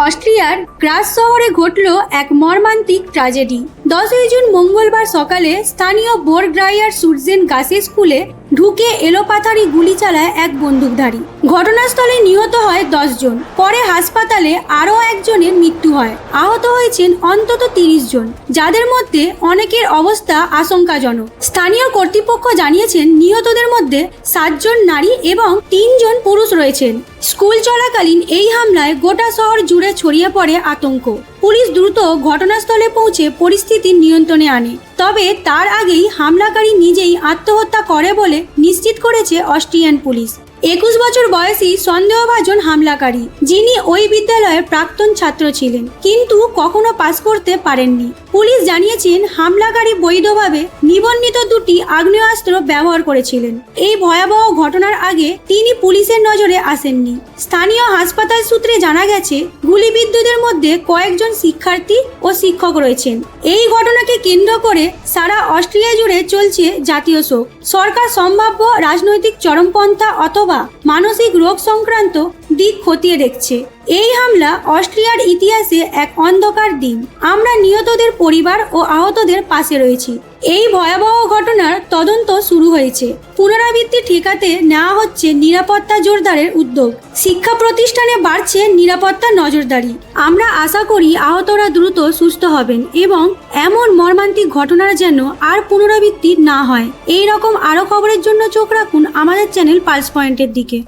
অস্ট্রিয়ার গ্রাস শহরে ঘটল এক মর্মান্তিক ট্র্যাজেডি দশই জুন মঙ্গলবার সকালে স্থানীয় বোরগ্রাইয়ার সুরজেন গার্সেস স্কুলে ঢুকে এলোপাথারি গুলি চালায় এক বন্দুকধারী। ঘটনাস্থলে নিহত হয় জন। পরে হাসপাতালে আরও একজনের মৃত্যু হয়। আহত হয়েছেন অন্তত তিরিশ জন, যাদের মধ্যে অনেকের অবস্থা আশঙ্কাজনক। স্থানীয় কর্তৃপক্ষ জানিয়েছেন, নিহতদের মধ্যে সাতজন নারী এবং তিনজন পুরুষ রয়েছেন। স্কুল চলাকালীন এই হামলায় গোটা শহর জুড়ে ছড়িয়ে পড়ে আতঙ্ক। পুলিশ দ্রুত ঘটনাস্থলে পৌঁছে পরিস্থিতি নিয়ন্ত্রণে আনে। তবে তার আগেই হামলাকারী নিজেই আত্মহত্যা করে বলে নিশ্চিত করেছে অস্ট্রিয়ান পুলিশ। একুশ বছর বয়সী সন্দেহভাজন হামলাকারী, যিনি ওই বিদ্যালয়ের প্রাক্তন ছাত্র ছিলেন, কিন্তু কখনো পাস করতে পারেননি। পুলিশ জানিয়েছেন, হামলাকারী বৈধভাবে নিবন্ধিত দুটি আগ্নেয়াস্ত্র ব্যবহার করেছিলেন। এই ভয়াবহ ঘটনার আগে তিনি পুলিশের নজরে আসেননি। স্থানীয় হাসপাতাল সূত্রে জানা গেছে গুলিবিদ্ধদের মধ্যে কয়েকজন শিক্ষার্থী ও শিক্ষক রয়েছেন। এই ঘটনাকে কেন্দ্র করে সারা অস্ট্রিয়া জুড়ে চলছে জাতীয় শোক। সরকার সম্ভাব্য রাজনৈতিক চরমপন্থা অথবা মানসিক রোগ সংক্রান্ত দিক খতিয়ে দেখছে। এই হামলা অস্ট্রিয়ার ইতিহাসে এক অন্ধকার দিন। আমরা নিহতদের পরিবার ও আহতদের পাশে রয়েছি। এই ভয়াবহ ঘটনার তদন্ত শুরু হয়েছে। পুনরাবৃত্তি ঠেকাতে নেওয়া হচ্ছে নিরাপত্তা জোরদারের উদ্যোগ। শিক্ষা প্রতিষ্ঠানে বাড়ছে নিরাপত্তা নজরদারি। আমরা আশা করি আহতরা দ্রুত সুস্থ হবেন এবং এমন মর্মান্তিক ঘটনার যেন আর পুনরাবৃত্তি না হয়। এই রকম আরও খবরের জন্য চোখ রাখুন আমাদের চ্যানেল পালস পয়েন্টের দিকে।